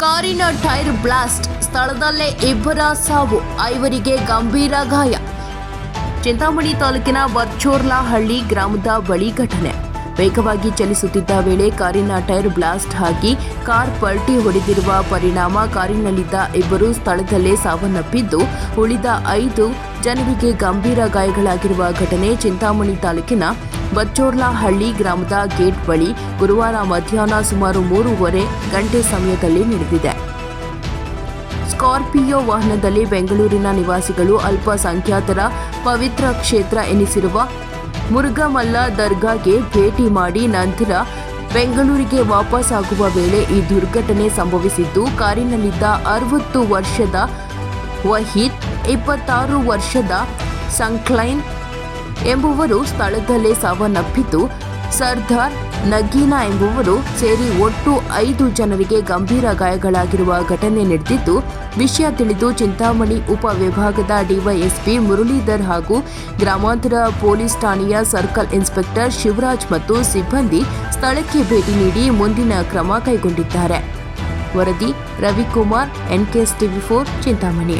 ಕಾರಿನ tyre blast. ಸ್ಥಳದಲ್ಲೇ ಇಬ್ಬರ ಸಾವು. ಐವರಿಗೆ ಗಂಭೀರ ಗಾಯ. ಚಿಂತಾಮಣಿ ತಾಲೂಕಿನ ಬರ್ಚೋರ್ಲಹಳ್ಳಿ ಗ್ರಾಮದ ಬಳಿ ಘಟನೆ. ವೇಗವಾಗಿ ಚಲಿಸುತ್ತಿದ್ದ ವೇಳೆ ಕಾರಿನ ಟೈರ್ ಬ್ಲಾಸ್ಟ್ ಆಗಿ ಕಾರ್ ಪಲ್ಟಿ ಹೊಡೆದಿರುವ ಪರಿಣಾಮ ಕಾರಿನಲ್ಲಿದ್ದ ಇಬ್ಬರು ಸ್ಥಳದಲ್ಲೇ ಸಾವನ್ನಪ್ಪಿದ್ದು, ಉಳಿದ ಐದು ಜನರಿಗೆ ಗಂಭೀರ ಗಾಯಗಳಾಗಿರುವ ಘಟನೆ ಚಿಂತಾಮಣಿ ತಾಲೂಕಿನ ಬಚ್ಚೋರ್ಲಹಳ್ಳಿ ಗ್ರಾಮದ ಗೇಟ್ ಬಳಿ ಗುರುವಾರ ಮಧ್ಯಾಹ್ನ ಸುಮಾರು ಮೂರುವರೆ ಗಂಟೆ ಸಮಯದಲ್ಲಿ ನಡೆದಿದೆ. ಸ್ಕಾರ್ಪಿಯೋ ವಾಹನದಲ್ಲಿ ಬೆಂಗಳೂರಿನ ನಿವಾಸಿಗಳು ಅಲ್ಪಸಂಖ್ಯಾತರ ಪವಿತ್ರ ಕ್ಷೇತ್ರ ಎನಿಸಿರುವ ಮುರುಘಮಲ್ಲ ದರ್ಗಾಗೆ ಭೇಟಿ ಮಾಡಿ ನಂತರ ಬೆಂಗಳೂರಿಗೆ ವಾಪಸ್ಸಾಗುವ ವೇಳೆ ಈ ದುರ್ಘಟನೆ ಸಂಭವಿಸಿದ್ದು, ಕಾರಿನಲ್ಲಿದ್ದ ಅರವತ್ತು ವರ್ಷದ ವಹೀದ್ ಇಪ್ಪತ್ತಾರು ವರ್ಷದ ಸಂಕ್ಲೈನ್ ಎಂಬುವರು ಸ್ಥಳದಲ್ಲೇ ಸಾವನ್ನಪ್ಪಿದ್ದು, ಸರ್ದಾರ್ ನಗೀನಾ ಎಂಬುವರು ಸೇರಿ ಒಟ್ಟು ಐದು ಜನರಿಗೆ ಗಂಭೀರ ಗಾಯಗಳಾಗಿರುವ ಘಟನೆ ನಡೆದಿದ್ದು, ವಿಷಯ ತಿಳಿದು ಚಿಂತಾಮಣಿ ಉಪವಿಭಾಗದ ಡಿವೈಎಸ್ಪಿ ಮುರಳೀಧರ್ ಹಾಗೂ ಗ್ರಾಮಾಂತರ ಪೊಲೀಸ್ ಠಾಣೆಯ ಸರ್ಕಲ್ ಇನ್ಸ್ಪೆಕ್ಟರ್ ಶಿವರಾಜ್ ಮತ್ತು ಸಿಬ್ಬಂದಿ ಸ್ಥಳಕ್ಕೆ ಭೇಟಿ ನೀಡಿ ಮುಂದಿನ ಕ್ರಮ ಕೈಗೊಂಡಿದ್ದಾರೆ. ವರದಿ Ravikumar NKS TV four, Chintamani.